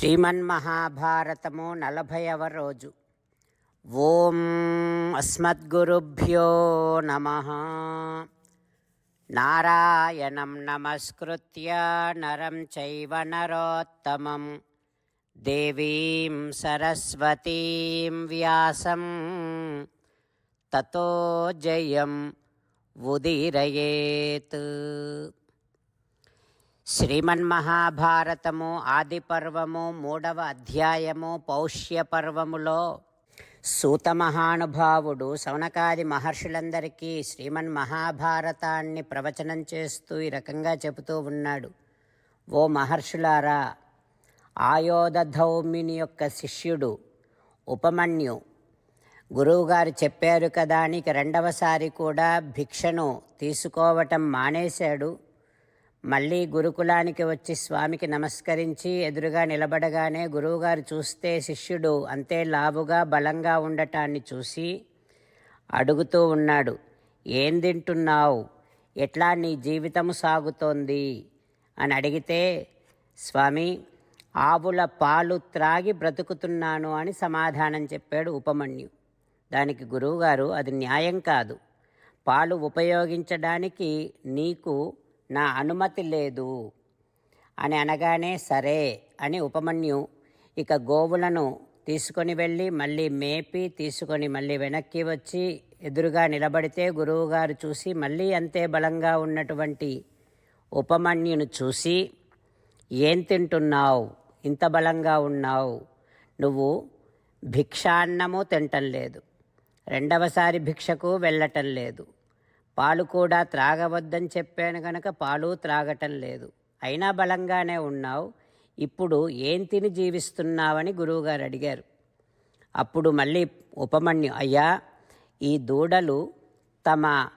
శ్రీమన్మహాభారతము నలభైవ రోజు. ఓం అస్మద్గురుభ్యో నమ. నారాయణం నమస్కృత్య నరం చైవ నరోత్తమం. దేవీం సరస్వతీం వ్యాసం. తతో జయం ఉదీరయేత్. శ్రీమన్మహాభారతము ఆది పర్వము మూడవ అధ్యాయము పౌష్య పర్వములో సూత మహానుభావుడు మహర్షులందరికీ శ్రీమన్ మహాభారతాన్ని ప్రవచనం చేస్తూ ఈ రకంగా చెబుతూ ఉన్నాడు. ఓ మహర్షులారా ఆయోధౌమిని యొక్క శిష్యుడు ఉపమన్యు గురువుగారు చెప్పారు కదా నీకు రెండవసారి కూడా భిక్షను తీసుకోవటం మానేశాడు. మళ్ళీ గురుకులానికి వచ్చి స్వామికి నమస్కరించి ఎదురుగా నిలబడగానే గురువుగారు చూస్తే శిష్యుడు అంతే లావుగా బలంగా ఉండటాన్ని చూసి అడుగుతూ ఉన్నాడు ఏం తింటున్నావు? ఎట్లా నీ జీవితము సాగుతోంది? అని అడిగితే స్వామి ఆవుల పాలు త్రాగి బ్రతుకుతున్నాను అని సమాధానం చెప్పాడు ఉపమన్యు. దానికి గురువుగారు అది న్యాయం కాదు. పాలు ఉపయోగించడానికి నీకు నా అనుమతి లేదు. అని అనగానే సరే అని ఉపమన్యు ఇక గోవులను తీసుకొని వెళ్ళి మళ్ళీ మేపి తీసుకొని మళ్ళీ వెనక్కి వచ్చి ఎదురుగా నిలబడితే గురువుగారు చూసి మళ్ళీ అంతే బలంగా ఉన్నటువంటి ఉపమన్యును చూసి ఏం తింటున్నావు? ఇంత బలంగా ఉన్నావు. నువ్వు భిక్షాన్నము తింటం లేదు. రెండవసారి భిక్షకు వెళ్ళటం లేదు. పాలు కూడా త్రాగవద్దని చెప్పాను కనుక పాలు త్రాగటం లేదు. అయినా బలంగానే ఉన్నావు. ఇప్పుడు ఏం తిని జీవిస్తున్నావని గురువుగారు అడిగారు. అప్పుడు మళ్ళీ ఉపమన్యు అయ్యా ఈ దూడలు తమ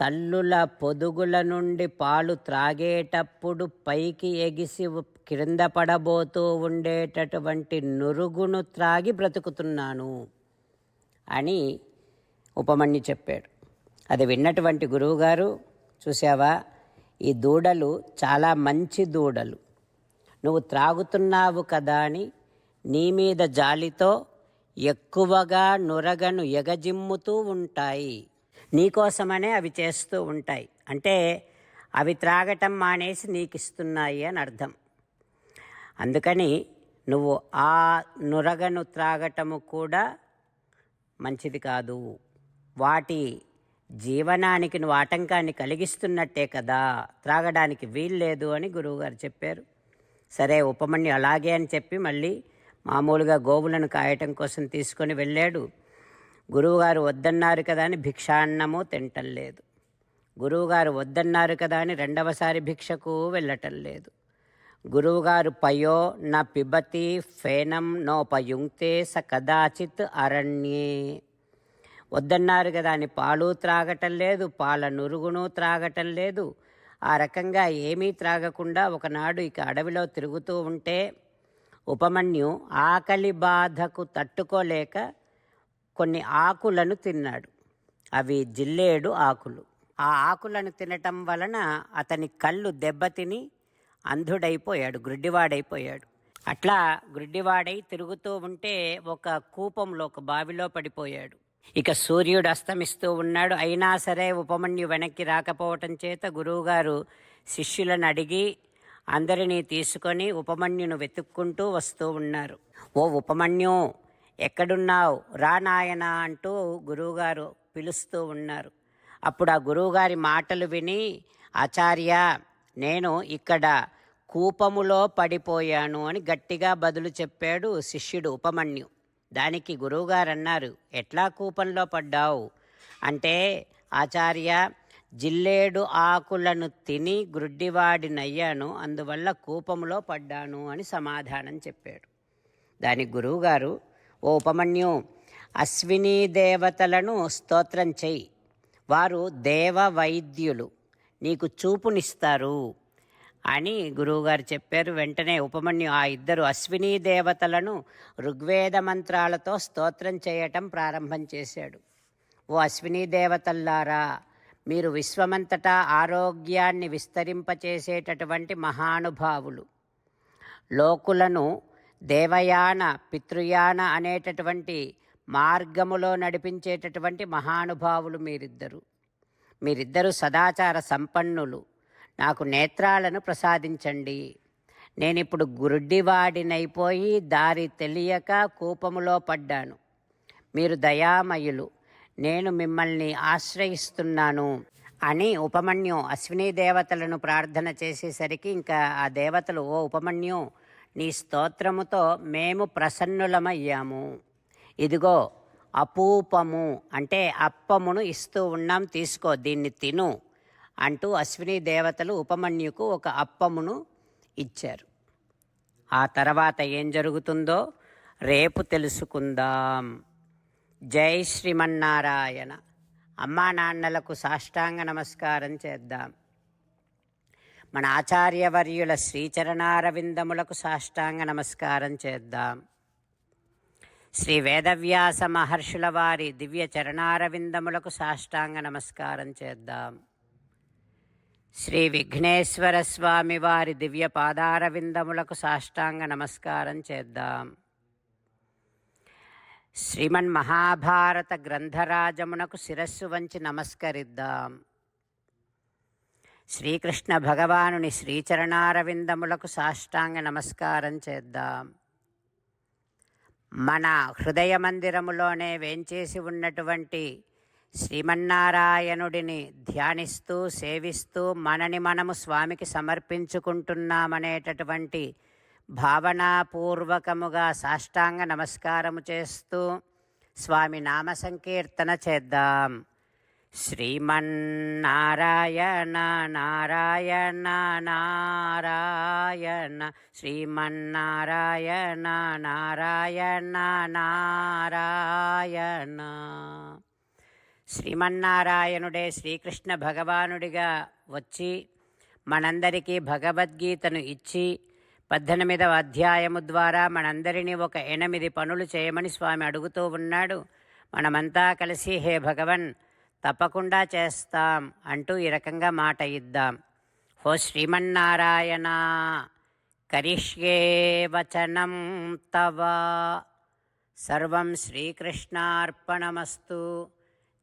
తల్లుల పొదుగుల నుండి పాలు త్రాగేటప్పుడు పైకి ఎగిసి క్రింద పడబోతూ ఉండేటటువంటి నురుగును త్రాగి బ్రతుకుతున్నాను అని ఉపమన్యు చెప్పాడు. అది విన్నటువంటి గురువుగారు చూసావా ఈ దూడలు చాలా మంచి దూడలు. నువ్వు త్రాగుతున్నావు కదా అని నీ మీద జాలితో ఎక్కువగా నురగను ఎగజిమ్ముతూ ఉంటాయి. నీకోసమనే అవి చేస్తూ ఉంటాయి. అంటే అవి త్రాగటం మానేసి నీకు ఇస్తున్నాయి అని అర్థం. అందుకని నువ్వు ఆ నురగను త్రాగటము కూడా మంచిది కాదు. వాటి జీవనానికి నువ్వు ఆటంకాన్ని కలిగిస్తున్నట్టే కదా త్రాగడానికి వీల్లేదు అని గురువుగారు చెప్పారు. సరే ఉపమన్యు అలాగే అని చెప్పి మళ్ళీ మామూలుగా గోవులను కాయటం కోసం తీసుకొని వెళ్ళాడు. గురువుగారు వద్దన్నారు కదా అని భిక్షాన్నము తింటం లేదు. గురువుగారు వద్దన్నారు కదా అని రెండవసారి భిక్షకు వెళ్ళటం లేదు. గురువుగారు పయో నా పిబతి ఫేనం నోపయుంక్తే స కదాచిత్ అరణ్యే. వద్దన్నారు కదా అని పాలు త్రాగటం లేదు పాల నురుగును త్రాగటం లేదు. ఆ రకంగా ఏమీ త్రాగకుండా ఒకనాడు ఇక అడవిలో తిరుగుతూ ఉంటే ఉపమన్యు ఆకలి బాధకు తట్టుకోలేక కొన్ని ఆకులను తిన్నాడు. అవి జిల్లేడు ఆకులు. ఆ ఆకులను తినటం వలన అతని కళ్ళు దెబ్బతిని అంధుడైపోయాడు గ్రుడ్డివాడైపోయాడు. అట్లా గ్రుడ్డివాడై తిరుగుతూ ఉంటే ఒక కూపంలో ఒక బావిలో పడిపోయాడు. ఇక సూర్యుడు అస్తమిస్తూ ఉన్నాడు. అయినా సరే ఉపమన్యు వెనక్కి రాకపోవటం చేత గురువుగారు శిష్యులను అడిగి అందరినీ తీసుకొని ఉపమన్యును వెతుక్కుంటూ వస్తూ ఉన్నారు. ఓ ఉపమన్యు ఎక్కడున్నావు? రా నాయన అంటూ గురువుగారు పిలుస్తూ ఉన్నారు. అప్పుడు ఆ గురువుగారి మాటలు విని ఆచార్య నేను ఇక్కడ కూపములో పడిపోయాను అని గట్టిగా బదులు చెప్పాడు శిష్యుడు ఉపమన్యు. దానికి గురువుగారన్నారు ఎట్లా కూపంలో పడ్డావు? అంటే ఆచార్య జిల్లేడు ఆకులను తిని గ్రుడ్డివాడినయ్యాను అందువల్ల కూపంలో పడ్డాను అని సమాధానం చెప్పాడు. దానికి గురువుగారు ఓ ఉపమన్యు అశ్విని దేవతలను స్తోత్రం చెయ్యి. వారు దేవ వైద్యులు నీకు చూపునిస్తారు. అని గురువుగారు చెప్పారు. వెంటనే ఉపమన్యు ఆ ఇద్దరు అశ్విని దేవతలను ఋగ్వేద మంత్రాలతో స్తోత్రం చేయటం ప్రారంభం చేశాడు. ఓ అశ్విని దేవతల్లారా మీరు విశ్వమంతటా ఆరోగ్యాన్ని విస్తరింపచేసేటటువంటి మహానుభావులు. లోకులను దేవయాన పితృయాన అనేటటువంటి మార్గములో నడిపించేటటువంటి మహానుభావులు మీరిద్దరు. మీరిద్దరూ సదాచార సంపన్నులు. నాకు నేత్రాలను ప్రసాదించండి. నేనిప్పుడు గురుడ్డివాడినైపోయి దారి తెలియక కూపములో పడ్డాను. మీరు దయామయులు. నేను మిమ్మల్ని ఆశ్రయిస్తున్నాను అని ఉపమన్యు అశ్విని దేవతలను ప్రార్థన చేసేసరికి ఇంకా ఆ దేవతలు ఓ ఉపమన్యు నీ స్తోత్రముతో మేము ప్రసన్నులమయ్యాము. ఇదిగో అపూపము అంటే అప్పమును ఇస్తూ ఉన్నాం తీసుకో దీన్ని తిను. అంటూ అశ్విని దేవతలు ఉపమన్యుకు ఒక అప్పమును ఇచ్చారు. ఆ తర్వాత ఏం జరుగుతుందో రేపు తెలుసుకుందాం. జై శ్రీమన్నారాయణ. అమ్మా నాన్నలకు సాష్టాంగ నమస్కారం చేద్దాం. మన ఆచార్యవర్యుల శ్రీచరణారవిందములకు సాష్టాంగ నమస్కారం చేద్దాం. శ్రీ వేదవ్యాస మహర్షుల వారి దివ్య చరణారవిందములకు సాష్టాంగ నమస్కారం చేద్దాం. శ్రీ విఘ్నేశ్వర స్వామి వారి దివ్య పాదారవిందములకు సాష్టాంగ నమస్కారం చేద్దాం. శ్రీమన్ మహాభారత గ్రంథరాజమునకు శిరస్సు వంచి నమస్కరిద్దాం. శ్రీకృష్ణ భగవానుని శ్రీచరణారవిందములకు సాష్టాంగ నమస్కారం చేద్దాం. మన హృదయ మందిరములోనే వేంచేసి ఉన్నటువంటి శ్రీమన్నారాయణుడిని ధ్యానిస్తూ సేవిస్తూ మనని మనము స్వామికి సమర్పించుకుంటున్నామనేటటువంటి భావనాపూర్వకముగా సాష్టాంగ నమస్కారము చేస్తూ స్వామి నామ సంకీర్తన చేద్దాం. శ్రీమన్నారాయణ నారాయణ నారాయణ శ్రీమన్నారాయణ నారాయణ నారాయణ. శ్రీమన్నారాయణుడే శ్రీకృష్ణ భగవానుడిగా వచ్చి మనందరికీ భగవద్గీతను ఇచ్చి పద్దెనిమిదవ అధ్యాయము ద్వారా మనందరినీ ఒక ఎనిమిది పనులు చేయమని స్వామి అడుగుతూ ఉన్నాడు. మనమంతా కలిసి హే భగవన్ తప్పకుండా చేస్తాం అంటూ ఈ రకంగా మాట ఇద్దాం. హో శ్రీమన్నారాయణ కరిష్యే వచనం తవ. సర్వం శ్రీకృష్ణార్పణమస్తు.